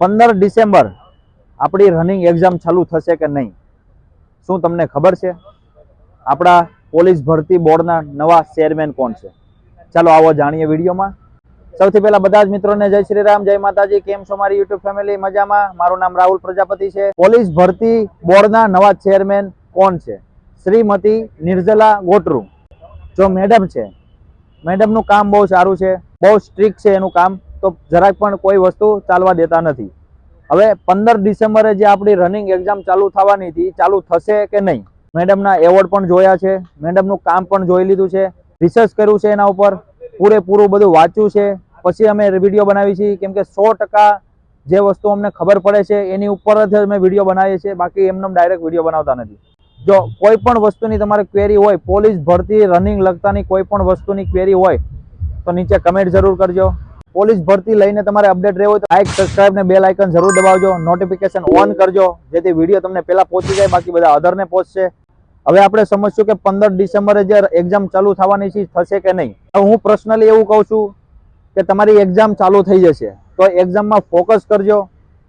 પંદર ડિસેમ્બર આપણી running exam ચાલુ થશે કે નહીં? શું તમને ખબર છે? આપણા પોલીસ ભરતી બોર્ડના નવા ચેરમેન કોણ છે? ચાલો આવો જાણીએ વિડીયોમાં. સૌથી પહેલા બધા જ મિત્રોને જય શ્રી રામ, જય માતાજી, કેમ છો મારી યુટ્યુબ ફેમિલી મજામાં? મારું નામ રાહુલ પ્રજાપતિ છે. પોલીસ ભરતી બોર્ડના નવા ચેરમેન કોણ છે? શ્રીમતી નિર્જલા ગોટરુ. જો મેડમ છે મેડમનું કામ બહુ સારું છે, બહુ સ્ટ્રિક્ટ છે એનું કામ. તો જરાક પણ કોઈ વસ્તુ ચાલવા દેતા નથી. હવે પંદર ડિસેમ્બરે જે આપણી રનિંગ એક્ઝામ ચાલુ થવાની હતી, ચાલુ થશે કે નહીં? મેડમના એવોર્ડ પણ જોયા છે, મેડમનું કામ પણ જોઈ લીધું છે રિસર્ચ કર્યું છે એના ઉપર, પૂરેપૂરું બધું વાંચ્યું છે. પછી અમે વીડિયો બનાવી છીએ, કેમ કે સો જે વસ્તુ અમને ખબર પડે છે, એની ઉપર જ અમે વીડિયો બનાવીએ છીએ, બાકી એમને ડાયરેક્ટ વીડિયો બનાવતા નથી. જો કોઈ પણ વસ્તુની તમારે ક્વેરી હોય, પોલીસ ભરતી રનિંગ લગતાની કોઈ પણ વસ્તુની ક્વેરી હોય, તો નીચે કમેન્ટ જરૂર કરજો. પોલીસ ભરતી લઈને તમારે અપડેટ રહેવું હોય તો લાઇક સબસ્ક્રાઇબ ને બેલ આઇકન જરૂર દબાવજો. નોટિફિકેશન ઓન કરજો, જેથી વીડિયો તમને પહેલા પહોંચી જાય, બાકી બધા અધરને પહોંચશે. હવે આપણે સમજશું કે પંદર ડિસેમ્બરે જે એક્ઝામ ચાલુ થવાની છે, થશે કે નહીં? હું પર્સનલી એવું કહું છું કે તમારી એક્ઝામ ચાલુ થઈ જશે. તો એક્ઝામમાં ફોકસ કરજો.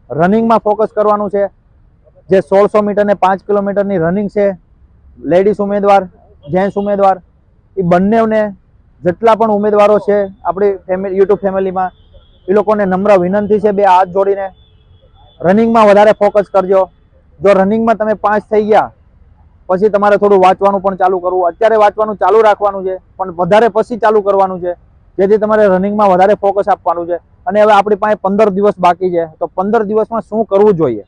રનિંગમાં ફોકસ કરવાનું છે. જે સોળસો મીટર ને પાંચ કિલોમીટરની રનિંગ છે લેડીઝ ઉમેદવાર જેન્ટ્સ ઉમેદવાર, એ બંનેને જેટલા પણ ઉમેદવારો છે, આપણી ફેમિલી યુટ્યુબ ફેમિલીમાં એ લોકોને નમ્ર વિનંતી છે બે હાથ જોડીને. રનિંગમાં વધારે ફોકસ કરજો. જો રનિંગમાં તમે પાંચ થઈ ગયા, પછી તમારે થોડું વાંચવાનું પણ ચાલુ કરવું. અત્યારે વાંચવાનું ચાલુ રાખવાનું છે, પણ વધારે પછી ચાલુ કરવાનું છે, જેથી તમારે રનિંગમાં વધારે ફોકસ આપવાનું છે. અને હવે આપણી પાસે પંદર દિવસ બાકી છે, તો પંદર દિવસમાં શું કરવું જોઈએ?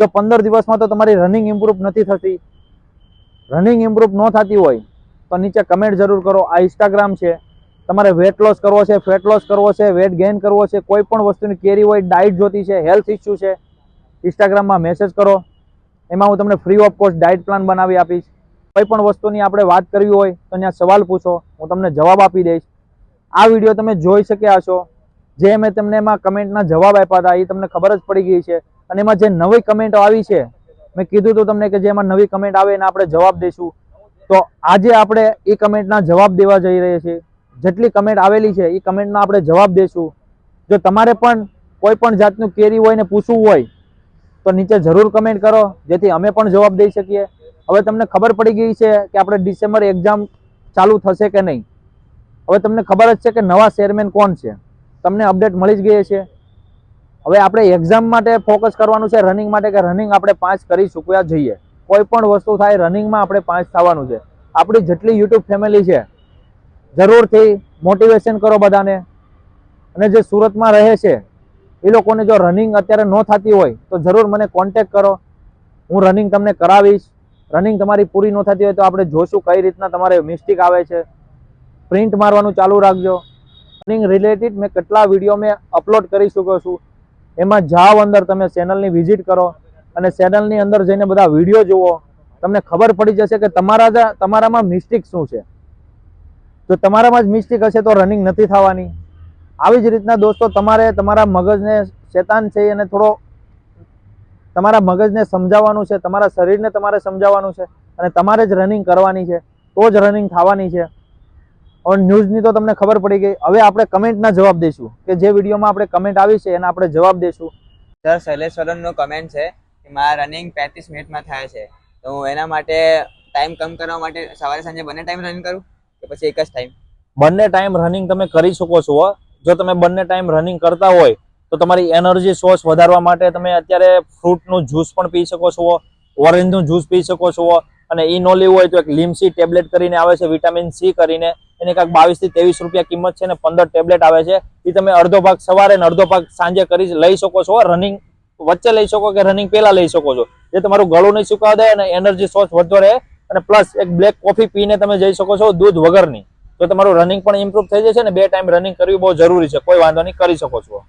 જો પંદર દિવસમાં તો તમારી રનિંગ ઇમ્પ્રૂવ નથી થતી રનિંગ ઇમ્પ્રૂવ ન થતી હોય તો નીચે કમેન્ટ જરૂર કરો. આ ઇન્સ્ટાગ્રામ છે. તમારે વેટ લોસ કરવો છે ફેટ લોસ કરવો છે વેટ ગેઇન કરવો છે, કોઈ પણ વસ્તુની કેરી હોય ડાયટ જોતી છે હેલ્થ ઇસ્યુ છે ઇન્સ્ટાગ્રામમાં મેસેજ કરો. એમાં હું તમને free of cost diet plan બનાવી આપીશ. કોઈ પણ વસ્તુની આપણે વાત કરવી હોય, તો ત્યાં સવાલ પૂછો, હું તમને જવાબ આપી દઈશ. આ વીડિયો તમે જોઈ શક્યા હશો. જે મેં તમને એમાં કમેન્ટના જવાબ આપ્યા હતા, એ તમને ખબર જ પડી ગઈ છે. અને એમાં જે નવી કમેન્ટો આવી છે, મેં કીધું હતું તમને કે જે એમાં નવી કમેન્ટ આવે, એને આપણે જવાબ દઈશું. તો આજે આપણે એ કમેન્ટના જવાબ દેવા જઈ રહ્યા છીએ. જેટલી કમેન્ટ આવેલી છે, એ કમેન્ટના આપણે જવાબ દઈશું જો તમારે પણ કોઈ પણ જાતનું કેરી હોય ને પૂછવું હોય, તો નીચે જરૂર કમેન્ટ કરો, જેથી અમે પણ જવાબ દઈ શકીએ. હવે તમને ખબર પડી ગઈ છે કે આપણે ડિસેમ્બર એક્ઝામ ચાલુ થશે કે નહીં? હવે તમને ખબર જ છે કે નવા ચેરમેન કોણ છે? તમને અપડેટ મળી જ ગઈ છે હવે આપણે એક્ઝામ માટે ફોકસ કરવાનું છે રનિંગ માટે, કે રનિંગ આપણે પાંચ કરી ચૂક્યા જઈએ. કોઈ પણ વસ્તુ થાય, રનિંગમાં આપણે પાંચ થવાનું છે. આપણી જેટલી યુટ્યુબ ફેમિલી છે, જરૂરથી મોટિવેશન કરો બધાને. અને જે સુરતમાં રહે છે, એ લોકોને જો રનિંગ અત્યારે ન થતી હોય, તો જરૂર મને કોન્ટેક્ટ કરો. હું રનિંગ તમને કરાવીશ. રનિંગ તમારી પૂરી ન થતી હોય તો આપણે જોશું કઈ રીતના તમારે મિસ્ટેક આવે છે. પ્રિન્ટ મારવાનું ચાલુ રાખજો. રનિંગ રિલેટેડ મેં કેટલા વીડિયો મેં અપલોડ કરી ચૂક્યો છું. એમાં જાઓ અંદર તમે ચેનલની વિઝિટ કરો. અને ચેનલની અંદર જઈને બધા વીડિયો જુઓ, તમને ખબર પડી જશે કે તમારા તમારામાં મિસ્ટેક શું છે? જો તમારામાં જ મિસ્ટેક હશે તો રનિંગ નથી થવાની. આવી જ રીતના દોસ્તો, તમારે તમારા મગજને શેતાન છે એને થોડો, તમારા મગજને સમજાવવાનું છે, તમારા શરીરને તમારે સમજાવવાનું છે, અને તમારે જ રનિંગ કરવાની છે, તો જ રનિંગ થવાની છે. હવે ન્યૂઝની તો તમને ખબર પડી ગઈ. હવે આપણે કમેન્ટના જવાબ દઈશું, કે જે વિડીયોમાં આપણે કમેન્ટ આવી છે એના આપણે જવાબ દઈશું. સર શૈલેષ સોલનનો કમેન્ટ છે. મારા રનિંગ પેંત્રીસ મિનિટમાં થાય છે. તો હું એના માટે ટાઈમ કમ કરવા માટે સવારે સાંજે બંને ટાઈમ રનિંગ કરું કે પછી એક જ ટાઈમ બંને ટાઈમ રનિંગ તમે કરી શકો છો જો તમે બંને ટાઈમ રનિંગ કરતા હોય, તો તમારી એનર્જી સોર્સ વધારવા માટે તમે અત્યારે ફ્રૂટનું જ્યુસ પણ પી શકો છો ઓરેન્જનું જ્યુસ પી શકો છો અને એ ન હોય તો એક લીમસી ટેબ્લેટ કરીને આવે છે વિટામિન સી કરીને. એની કાંઈક બાવીસથી ત્રેવીસ રૂપિયા કિંમત છે ને પંદર ટેબ્લેટ આવે છે. એ તમે અડધો ભાગ સવારે અને અડધો ભાગ સાંજે કરી લઈ શકો છો રનિંગ વચ્ચે લઈ શકો કે રનિંગ પહેલા લઈ શકો છો. જે તમારું ગળું નહીં સુકાવા દે અને એનર્જી સોર્સ વધતો રહે અને પ્લસ એક બ્લેક કોફી પીને તમે જઈ શકો છો દૂધ વગરની. તો તમારું રનિંગ પણ ઇમ્પ્રુવ થઈ જશે ને બે ટાઈમ રનિંગ કરવી બહુ જરૂરી છે. કોઈ વાંધો નહીં કરી શકો છો.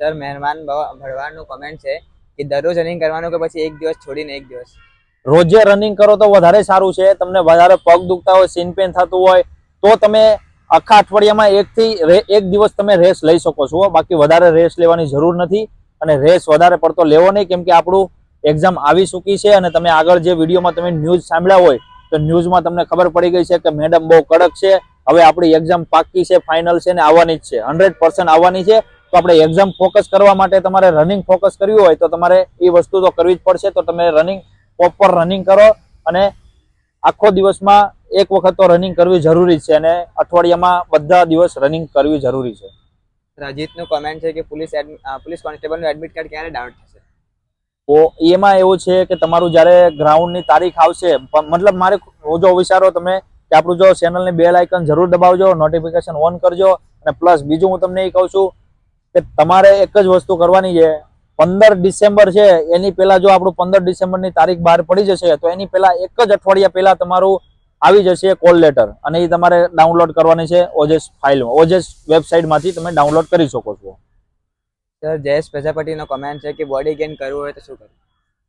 સર મહેરબાન ભવ- ભરવાડનું કમેન્ટ છે કે દરરોજ રનિંગ કરવાનું કે પછી એક દિવસ છોડીને એક દિવસ? રોજે રનિંગ કરો તો વધારે સારું છે. તમને વધારે પગ દુખતા હોય સીન પેન થતું હોય તો તમે આખા અઠવાડિયામાં એકથી એક દિવસ તમે રેસ લઈ શકો છો. બાકી વધારે રેસ લેવાની જરૂર નથી. અને રેસ વધારે પડતો લેવો નહીં, કેમ કે આપણું એક્ઝામ આવી ચૂકી છે અને તમે આગળ જે વિડીયોમાં તમે ન્યૂઝ સાંભળ્યા હોય, તો ન્યૂઝમાં તમને ખબર પડી ગઈ છે કે મેડમ બહુ કડક છે. હવે આપણી એક્ઝામ પાકી છે ફાઇનલ છે ને આવવાની જ છે. હંડ્રેડ આવવાની છે. તો આપણે એક્ઝામ ફોકસ કરવા માટે તમારે રનિંગ ફોકસ કરવી હોય તો તમારે એ વસ્તુ તો કરવી જ પડશે. તો તમે રનિંગ પ્રોપર રનિંગ કરો અને આખો દિવસમાં એક વખત તો રનિંગ કરવી જરૂરી છે અને અઠવાડિયામાં બધા દિવસ રનિંગ કરવી જરૂરી છે. રજીતનું કમેન્ટ છે કે પોલીસ પોલીસ કોન્સ્ટેબલનું એડમિટ કાર્ડ ક્યારે ડાઉનલોડ થશે? તો એમાં એવું છે કે તમારું જ્યારે ગ્રાઉન્ડની તારીખ આવશે મતલબ મારે હું જો વિચારો તમે કે આપણું જો ચેનલની બેલ આઇકન જરૂર દબાવજો નોટિફિકેશન ઓન કરજો, અને પ્લસ બીજું હું તમને એ કહું છું કે તમારે એક જ વસ્તુ કરવાની છે. પંદર ડિસેમ્બર છે, એની પહેલા જો આપણું પંદર ડિસેમ્બરની તારીખ બહાર પડી જશે, તો એની પહેલા એક જ અઠવાડિયા પહેલા તમારું આવી જશે કોલ લેટર. અને એ તમારે ડાઉનલોડ કરવાની છે ઓજેસ ફાઇલમાં. ઓજેસ વેબસાઇટમાંથી તમે ડાઉનલોડ કરી શકો છો. સર જયેશ પ્રજાપતિનો કમેન્ટ છે કે બોડી ગેઇન કરવું હોય તો શું કરવું?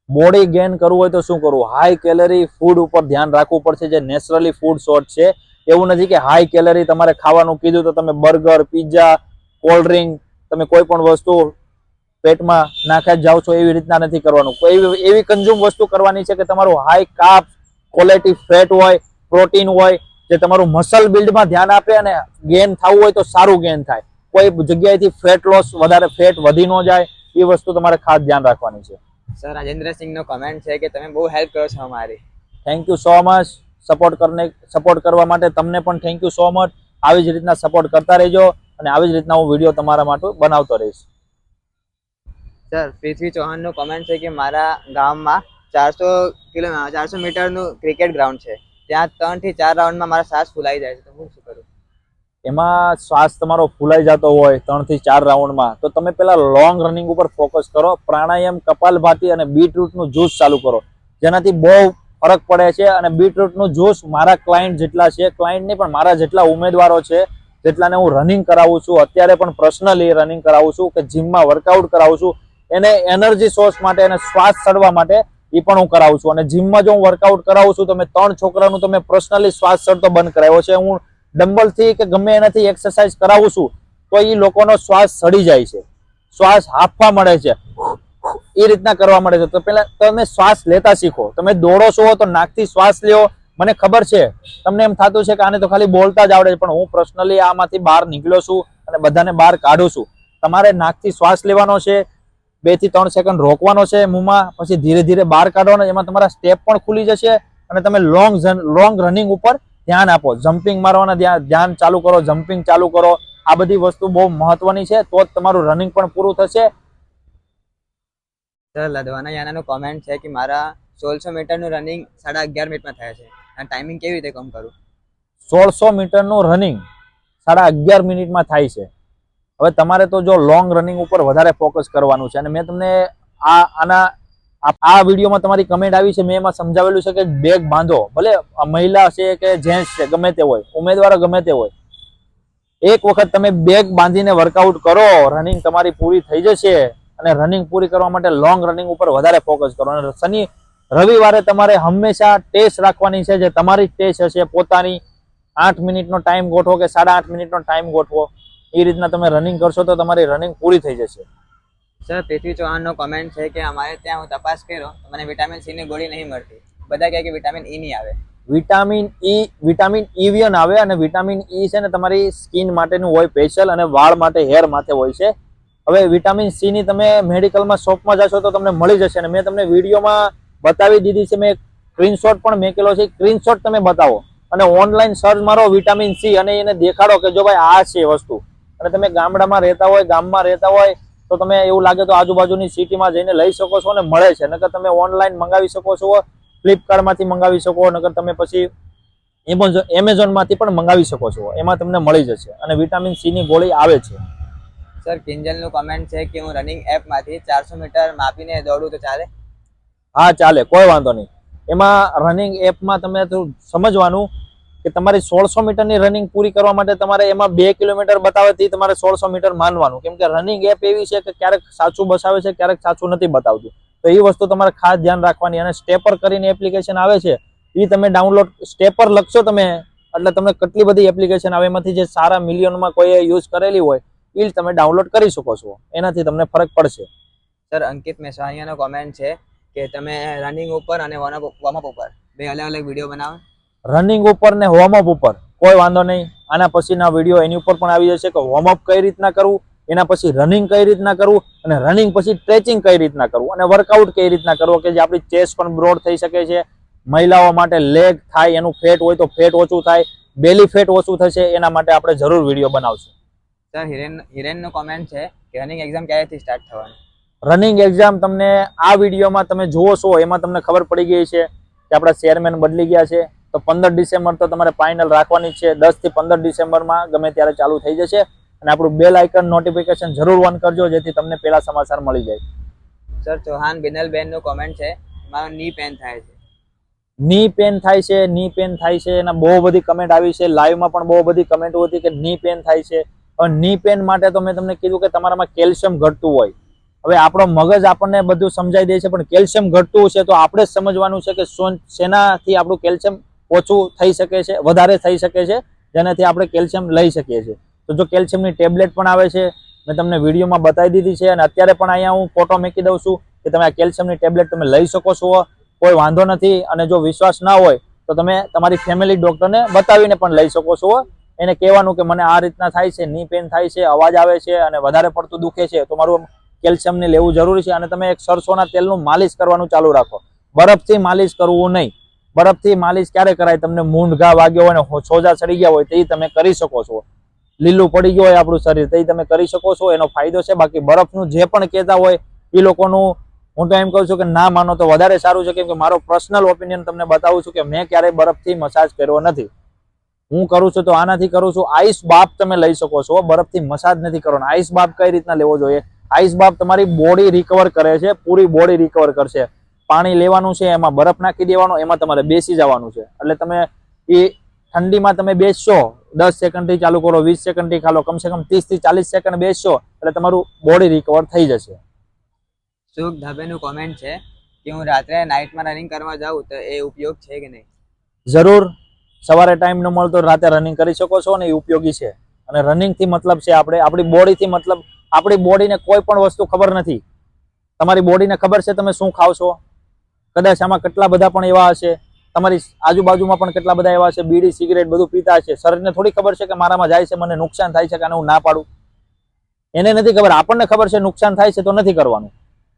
બોડી ગેઇન કરવું હોય તો શું કરવું? હાઈ કેલરી ફૂડ ઉપર ધ્યાન રાખવું પડશે. જે નેચરલી ફૂડ સોર્સ છે એવું નથી કે હાઈ કેલરી તમારે ખાવાનું કીધું તો તમે બર્ગર પિઝા કોલ્ડ ડ્રિંક તમે કોઈ પણ વસ્તુ પેટમાં નાખ્યા જ જાઓ છો એવી રીતના નથી કરવાનું. એવી એવી કન્ઝ્યુમ વસ્તુ કરવાની છે કે તમારું હાઈ કાપ ક્વોલિટી ફેટ હોય પ્રોટીન હોય જે તમારું મસલ બિલ્ડમાં ધ્યાન આપે અને ગેન થવું હોય તો સારું ગેન થાય. કોઈ જગ્યાએથી ફેટ લોસ વધારે ફેટ વધી ન જાય એ વસ્તુ તમારે ખાસ ધ્યાન રાખવાની છે. સર રાજેન્દ્રસિંહનો કમેન્ટ છે કે તમે બહુ હેલ્પ કરો છો અમારી. Thank you so much support કરને સપોર્ટ કરવા માટે તમને પણ થેન્ક યુ સો મચ આવી જ રીતના સપોર્ટ કરતા રહેજો અને આવી જ રીતના હું વીડિયો તમારા માટે બનાવતો રહીશ. સર પૃથ્વી ચૌહાણનું કમેન્ટ છે કે મારા ગામમાં ચારસો કિલો ચારસો મીટરનું ક્રિકેટ ગ્રાઉન્ડ છે. ત્યાં ત્રણથી ચાર રાઉન્ડમાં મારા શ્વાસ ફૂલાઈ જાય છે. તો હું શું કરું? એમાં શ્વાસ તમારો ફૂલાઈ જતો હોય ત્રણથી ચાર રાઉન્ડમાં, તો તમે પેલા લોંગ રનિંગ ઉપર ફોકસ કરો, પ્રાણાયામ, કપાલભાતી અને બીટરૂટનું જ્યુસ ચાલુ કરો. જેનાથી બહુ ફરક પડે છે અને બીટરૂટનું જ્યુસ મારા ક્લાયન્ટ જેટલા છે ક્લાયન્ટ નહીં, પણ મારા જેટલા ઉમેદવારો છે, જેટલાને હું રનિંગ કરાવું છું, અત્યારે પણ પર્સનલી રનિંગ કરાવું છું કે જીમમાં વર્કઆઉટ કરાવું છું, એને એનર્જી સોર્સ માટે અને શ્વાસ ચડવા માટે એ પણ હું કરાવું છું. અને જીમમાં જો હું વર્કઆઉટ કરાવું છું, તો મેં ત્રણ છોકરાનું તો મેં પર્સનલી શ્વાસ ચડતો બંધ કરાવ્યો છે. હું ડમ્બલથી કે ગમે એનાથી એક્સરસાઇઝ કરાવું છું, તો એ લોકોનો શ્વાસ સડી જાય છે. શ્વાસ હાફવા મળે છે. એ રીતના કરવા મળે છે. તો પહેલાં તમે શ્વાસ લેતા શીખો. તમે દોડો છો તો નાકથી શ્વાસ લ્યો. મને ખબર છે. તમને એમ થતું છે કે આને તો ખાલી બોલતા જ આવડે છે, પણ હું પર્સનલી આમાંથી બહાર નીકળ્યો છું અને બધાને બહાર કાઢું છું. તમારે નાકથી શ્વાસ લેવાનો છે. બેથી ત્રણ સેકન્ડ રોકવાનો છે મોંમાં પછી ધીરે ધીરે બહાર કાઢવાનો એમાં તમારા સ્ટેપ પણ ખુલી જશે અને તમે લોંગ લોંગ રનિંગ ઉપર ધ્યાન આપો. જમ્પિંગ મારવાના ધ્યાન ધ્યાન ચાલુ કરો જમ્પિંગ ચાલુ કરો. આ બધી વસ્તુ બહુ મહત્વની છે તો જ તમારું રનિંગ પણ પૂરું થશે. સર લધવાના યાનાનું કોમેન્ટ છે કે મારા સોળસો મીટરનું રનિંગ સાડા અગિયાર મિનિટમાં થાય છે. અને ટાઈમિંગ કેવી રીતે કમ કરું? સોળસો મીટરનું રનિંગ સાડા અગિયાર મિનિટમાં થાય છે. હવે તમારે તો જો લોંગ રનિંગ ઉપર વધારે ફોકસ કરવાનું છે. અને મેં તમને આ, આના, આ- વિડીયોમાં તમારી કમેન્ટ આવી છે, મેં એમાં સમજાવેલું છે કે બેગ બાંધો. ભલે મહિલા છે કે જેન્ટ્સ છે, ગમે તે હોય, ઉમેદવારો ગમે તે હોય, એક વખત તમે બેગ બાંધીને વર્કઆઉટ કરો રનિંગ તમારી પૂરી થઈ જશે અને રનિંગ પૂરી કરવા માટે લોંગ રનિંગ ઉપર વધારે ફોકસ કરો. અને શનિ, રવિવારે તમારે હંમેશા ટેસ્ટ રાખવાની છે, જે તમારી ટેસ્ટ હશે, પોતાની આઠ મિનિટનો ટાઈમ ગોઠવો કે સાડા આઠ મિનિટનો ટાઈમ ગોઠવો. એ રીતના તમે રનિંગ કરશો તો તમારી રનિંગ પૂરી થઈ જશે. સર પૃથ્વી ચૌહાણનો કમેન્ટ છે કે અમારે ત્યાં હું તપાસ કર્યો મને વિટામિન સી ની ગોળી નહીં મળતી. બધા કહે કે વિટામિન ઈ નહીં આવે. વિટામિન ઈ વિટામિન ઇવિયન આવે અને વિટામિન ઈ છે ને તમારી સ્કિન માટેનું હોય સ્પેશિયલ અને વાળ માટે હેર માટે હોય છે. હવે વિટામિન સી ની તમે મેડિકલમાં શોપમાં જશો તો તમને મળી જશે અને મેં તમને વિડીયોમાં બતાવી દીધી છે મેં સ્ક્રીનશોટ પણ મેકેલો છે. સ્ક્રીનશોટ તમે બતાવો અને ઓનલાઈન સર્ચ મારો વિટામિન સી અને એને દેખાડો કે જો ભાઈ આ છે વસ્તુ. અને તમે ગામડામાં રહેતા હોય ગામમાં રહેતા હોય તો તમે એવું લાગે તો આજુબાજુની સિટીમાં જઈને લઈ શકો છો અને મળે છે. નકર તમે ઓનલાઈન મંગાવી શકો છો ફ્લિપકાર્ટમાંથી મંગાવી શકો નકર તમે પછી એમેઝોન એમેઝોનમાંથી પણ મંગાવી શકો છો. એમાં તમને મળી જશે અને વિટામિન સી ની ગોળી આવે છે. સર કિંજલનું કમેન્ટ છે કે હું રનિંગ એપમાંથી ચારસો મીટર માપીને દોડું તો ચાલે? હા ચાલે. કોઈ વાંધો નહીં. એમાં રનિંગ એપમાં તમે સમજવાનું કે તમારી સોળસો મીટરની રનિંગ પૂરી કરવા માટે તમારે એમાં બે કિલોમીટર બતાવે તે તમારે સોળસો મીટર માનવાનું. કેમ કે રનિંગ એપ એવી છે કે ક્યારેક સાચું બતાવે છે, ક્યારેક સાચું નથી બતાવતું. તો એ વસ્તુ તમારે ખાસ ધ્યાન રાખવાની અને સ્ટેપર કરીને એપ્લિકેશન આવે છે એ તમે ડાઉનલોડ સ્ટેપર લખશો તમે, એટલે તમને કેટલી બધી એપ્લિકેશન આવે, એમાંથી જે સારા મિલિયનમાં કોઈએ યુઝ કરેલી હોય એ તમે ડાઉનલોડ કરી શકો છો. એનાથી તમને ફરક પડશે. સર અંકિત મેસાણીયાનો કોમેન્ટ છે કે તમે રનિંગ ઉપર અને વોર્મઅપ ઉપર બે અલગ અલગ વીડિયો બનાવો. રનિંગ ઉપર ને વોર્મઅપ ઉપર. કોઈ વાંધો નહીં. આના પછીના વીડિયો એની ઉપર પણ આવી જશે કે વોર્મઅપ કઈ રીતના કરવું એના પછી રનિંગ કઈ રીતના કરવું અને રનિંગ પછી સ્ટ્રેચિંગ કઈ રીતના કરવું અને વર્કઆઉટ કઈ રીતના કરવો કે જે આપણી ચેસ્ટ પણ બ્રોડ થઈ શકે છે. મહિલાઓ માટે લેગ થાય એનું ફેટ હોય તો ફેટ ઓછું થાય બેલી ફેટ ઓછું થશે એના માટે આપણે જરૂર વીડિયો બનાવશું. સર હિરેન હિરેનનો કોમેન્ટ છે કે રનિંગ એક્ઝામ ક્યારેથી સ્ટાર્ટ થવાની? રનિંગ એક્ઝામ તમને આ વિડીયોમાં તમે જુઓ છો એમાં તમને ખબર પડી ગઈ છે કે આપણા ચેરમેન બદલી ગયા છે. તો પંદર ડિસેમ્બર તો તમારે ફાઇનલ રાખવાની છે. દસથી પંદર ડિસેમ્બરમાં ગમે ત્યારે ચાલુ થઈ જશે. અને આપણું બેલ આઇકન નોટિફિકેશન જરૂર ઓન કરજો જેથી તમને પહેલા સમાચાર મળી જાય. સર ચૌહાણ બિનલબેનનું કોમેન્ટ છે. મારો ની પેન થાય છે. ની પેન થાય છે ની પેન થાય છે. એના બહુ બધી કમેન્ટ આવી છે. લાઈવમાં પણ બહુ બધી કમેન્ટ હતી કે ની પેન થાય છે. હવે ની પેન માટે તો મેં તમને કીધું કે તમારામાં કેલ્શિયમ ઘટતું હોય. હવે આપણો મગજ આપણને બધું સમજાઈ દે છે પણ કેલ્શિયમ ઘટતું છે તો આપણે જ સમજવાનું છે કે શેનાથી આપણું કેલ્શિયમ ઓછું થઈ શકે છે, વધારે થઈ શકે છે, જેનાથી આપણે કેલ્શિયમ લઈ શકીએ છીએ. તો જો કેલ્શિયમની ટેબ્લેટ પણ આવે છે, મેં તમને વિડીયોમાં બતાવી દીધી છે, અને અત્યારે પણ અહીંયા હું ફોટો મૂકી દઉં છું કે તમે આ કેલ્શિયમની ટેબ્લેટ તમે લઈ શકો છો. કોઈ વાંધો નથી, અને જો વિશ્વાસ ના હોય, તો તમે તમારી ફેમિલી ડૉક્ટરને બતાવીને પણ લઈ શકો છો. એને કહેવાનું કે મને આ રીતના થાય છે, ની પેન થાય છે, અવાજ આવે છે, અને વધારે પડતું દુખે છે, તો મારું કેલ્શિયમને લેવું જરૂરી છે, અને તમે એક સરસોના તેલનું માલિશ કરવાનું ચાલુ રાખો. બરફથી માલિશ કરવું નહીં. બરફથી માલિશ ક્યારે કરાય? તમને મૂંઢઘા વાગ્યો હોય ને સોજા ચડી ગયા હોય તે તમે કરી શકો છો. લીલું પડી ગયું હોય આપણું શરીર, તે તમે કરી શકો છો. એનો ફાયદો છે. બાકી બરફનું જે પણ કહેતા હોય એ લોકોનું હું તો એમ કહું છું કે ના માનો તો વધારે સારું છે. કેમ કે મારો પર્સનલ ઓપિનિયન તમને બતાવું છું કે મેં ક્યારેય બરફથી મસાજ કર્યો નથી. હું કરું છું તો આનાથી કરું છું. આઈસ બાપ તમે લઈ શકો છો. બરફથી મસાજ નથી કરવાનો. આઈસ બાપ કઈ રીતના લેવો જોઈએ? આઈસ બાપ તમારી બોડી રિકવર કરે છે. પૂરી બોડી રિકવર કરશે. પાણી લેવાનું છે એમાં બરફ નાખી દેવાનો એમાં તમારે બેસી જવાનું છે. એટલે તમે એ ઠંડીમાં તમે બેસશો દસ સેકન્ડથી ચાલુ કરો વીસ સેકન્ડથી ખાલો કમસે કમ ત્રીસથી ચાલીસ સેકન્ડ બેસશો એટલે તમારું બોડી રિકવર થઈ જશે. સુખ ધાબેનું કોમેન્ટ છે કે હું રાત્રે નાઇટમાં રનિંગ કરવા જાઉં તો એ ઉપયોગ છે કે નહીં? જરૂર. સવારે ટાઈમ ન મળતો રાતે રનિંગ કરી શકો છો અને એ ઉપયોગી છે. અને રનિંગથી મતલબ છે આપણે આપણી બોડી થી મતલબ આપણી બોડીને કોઈ પણ વસ્તુ ખબર નથી. તમારી બોડીને ખબર છે તમે શું ખાવ છો? કદાચ આમાં કેટલા બધા પણ એવા હશે તમારી આજુબાજુમાં પણ કેટલા બધા એવા છે બીડી સિગરેટ બધું પીતા હશે. શરીરને થોડી ખબર છે કે મારામાં જાય છે મને નુકસાન થાય છે કે આને હું ના પાડું? એને નથી ખબર. આપણને ખબર છે નુકસાન થાય છે તો નથી કરવાનું.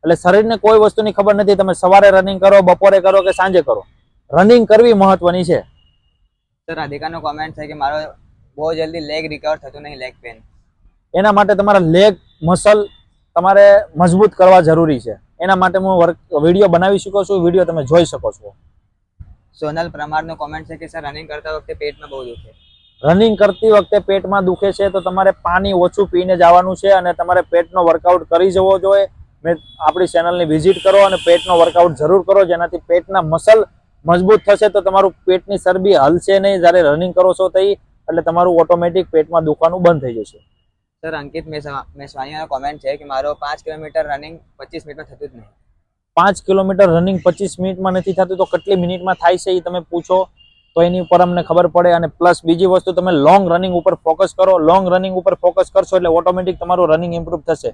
એટલે શરીરને કોઈ વસ્તુની ખબર નથી. તમે સવારે રનિંગ કરો બપોરે કરો કે સાંજે કરો. રનિંગ કરવી મહત્વની છે. સર રાધિકાનો કોમેન્ટ છે કે મારો બહુ જલ્દી લેગ રિકવર થતું નહીં લેગ પેન એના માટે તમારા લેગ મસલ તમારે મજબૂત કરવા જરૂરી છે. એના માટે હું વર્ક વીડિયો બનાવી શકો છું વીડિયો તમે જોઈ શકો છો. સોનલ પ્રમાણનો કોમેન્ટ છે કે સર રનિંગ કરતા વખતે પેટમાં બહુ દુખે. રનિંગ કરતી વખતે પેટમાં દુખે છે તો તમારે પાણી ઓછું પીને જવાનું છે અને તમારે પેટનો વર્કઆઉટ કરી જવો જોઈએ. મેં આપણી ચેનલની વિઝિટ કરો અને પેટનો વર્કઆઉટ જરૂર કરો જેનાથી પેટના મસલ મજબૂત થશે તો તમારું પેટની ચરબી હલશે નહીં. જ્યારે રનિંગ કરો છો તો એટલે તમારું ઓટોમેટિક પેટમાં દુખવાનું બંધ થઈ જશે. સર અંકિત મેસવા- મેસવાણીયાનો કોમેન્ટ છે કે મારો પાંચ કિલોમીટર રનિંગ પચીસ મિનિટમાં થતું જ નહીં. પાંચ કિલોમીટર રનિંગ પચીસ મિનિટમાં નથી થતું, તો કેટલી મિનિટમાં થાય છે એ તમે પૂછો? તો એની ઉપર અમને ખબર પડે અને પ્લસ બીજી વસ્તુ, તમે લોંગ રનિંગ ઉપર ફોકસ કરો. લોંગ રનિંગ ઉપર ફોકસ કરશો એટલે ઓટોમેટિક તમારું રનિંગ ઇમ્પ્રુવ થશે.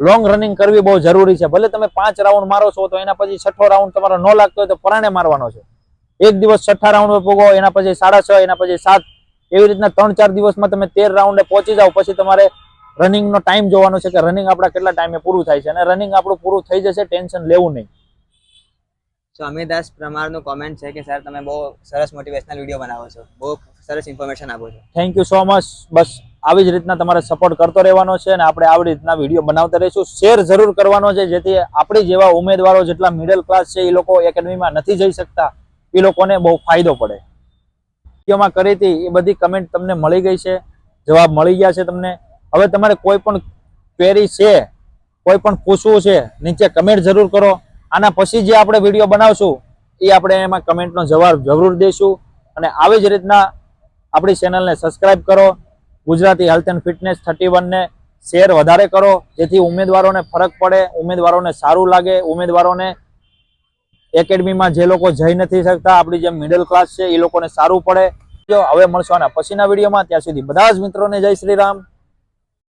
લોંગ રનિંગ કરવી બહુ જરૂરી છે. ભલે તમે પાંચ રાઉન્ડ મારો છો, તો એના પછી છઠ્ઠો રાઉન્ડ તમારો ન લાગતો હોય તો પરાણે મારવાનો છે. એક દિવસ છઠ્ઠા રાઉન્ડ પૂગો એના પછી સાડા છ, એના પછી સાત. એવી રીતના ત્રણ ચાર દિવસમાં તમે તેર રાઉન્ડે પહોંચી જાઓ. પછી તમારે રનિંગનો ટાઈમ જોવાનો છે કે રનિંગ આપણા કેટલા ટાઈમે પૂરું થાય છે અને રનિંગ આપણું પૂરું થઈ જશે ટેન્શન લેવું નહીં. સ્વામીદાસ પ્રમાણનું કોમેન્ટ છે કે સર તમે બહુ સરસ મોટિવેશનલ વીડિયો બનાવો છો. બહુ સરસ ઇન્ફોર્મેશન આપો છો. થેન્ક યુ સો મચ બસ આવી જ રીતના તમારે સપોર્ટ કરતો રહેવાનો છે અને આપણે આવી રીતના વીડિયો બનાવતા રહીશું. શેર જરૂર કરવાનો છે જેથી આપણી જેવા ઉમેદવારો જેટલા મિડલ ક્લાસ છે એ લોકો એકેડમીમાં નથી જઈ શકતા. એ લોકોને બહુ ફાયદો પડે. વિડીયોમાં કરી હતી એ બધી કમેન્ટ તમને મળી ગઈ છે. જવાબ મળી ગયા છે તમને. હવે તમારે કોઈ પણ ક્વેરી છે, કોઈ પણ પૂછવું છે, નીચે કમેન્ટ જરૂર કરો. આના પછી જે આપણે વીડિયો બનાવશું, એ આપણે એમાં કમેન્ટનો જવાબ જરૂર દઈશું. અને આવી જ રીતના આપણી ચેનલને સબસ્ક્રાઈબ કરો. Gujarati health and fitness thirty વનને share વધારે કરો, જેથી ઉમેદવારોને ફરક પડે, ઉમેદવારોને સારું લાગે, ઉમેદવારોને એકેડમીમાં જે લોકો જઈ નથી શકતા, આપણી જે મિડલ ક્લાસ છે, એ લોકોને સારું પડે. હવે મળશો આના પછીના વિડીયોમાં ત્યાં સુધી બધા જ મિત્રોને જય શ્રી રામ.